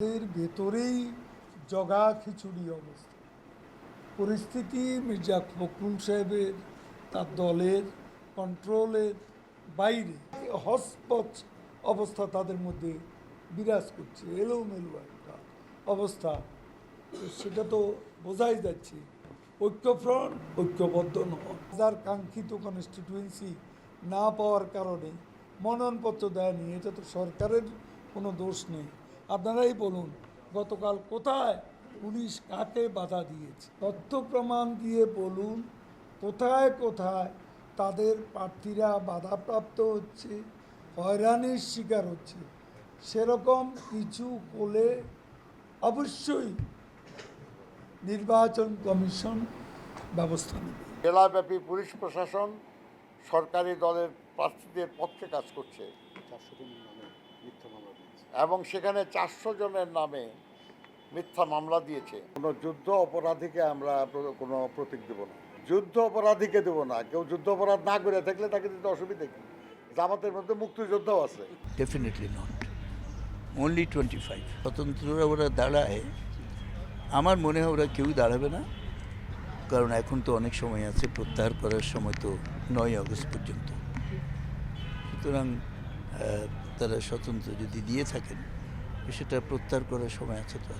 এর ভেতরেই জগা খিচুড়ি অবস্থা। পরিস্থিতি মির্জা ফখরুল সাহেবের, তার দলের কন্ট্রোলের বাইরে হসপচ অবস্থা তাদের মধ্যে বিরাজ করছে, এলোমেলো একটা অবস্থা। সেটা তো বোঝাই যাচ্ছে, ঐক্যফ্রন্ট ঐক্যবদ্ধ নয়। যার কাঙ্ক্ষিত কনস্টিটুয়েন্সি না পাওয়ার কারণে মনোনয়নপত্র দেয়নি, এটা তো সরকারের কোনো দোষ নেই। আপনারাই বলুন গতকাল কোথায় পুলিশ কাকে বাধা দিয়েছে? তথ্য প্রমাণ দিয়ে বলুন কোথায় কোথায় তাদের প্রার্থীরা বাধাপ্রাপ্ত হচ্ছে হয়রানির শিকার হচ্ছে সেরকম কিছু হলে অবশ্যই নির্বাচন কমিশন ব্যবস্থা নেবে। জেলাব্যাপী পুলিশ প্রশাসন সরকারি দলের প্রার্থীদের পক্ষে কাজ করছে। চারশো মিথ্যা মামলা এবং সেখানে চারশো জনের নামে মিথ্যা মামলা দিয়েছে। কোনো যুদ্ধ অপরাধীকে আমরা কোনো প্রতীক দেব না। যুদ্ধ অপরাধীকে দেবো না। কেউ যুদ্ধ অপরাধ না করে থাকলে তাকে দিতে অসুবিধা কি? জামাতের মধ্যে মুক্তিযোদ্ধাও আছে। Definitely not only twenty five স্বতন্ত্ররা ওরা দাঁড়ায়। আমার মনে হয় ওরা কেউই দাঁড়াবে না। কারণ এখন তো অনেক সময় আছে। প্রত্যাহার করার সময় তো নয় আগস্ট পর্যন্ত। সুতরাং আহ, তারা স্বতন্ত্র যদি দিয়ে থাকেন সেটা প্রত্যাহার করার সময় আছে তো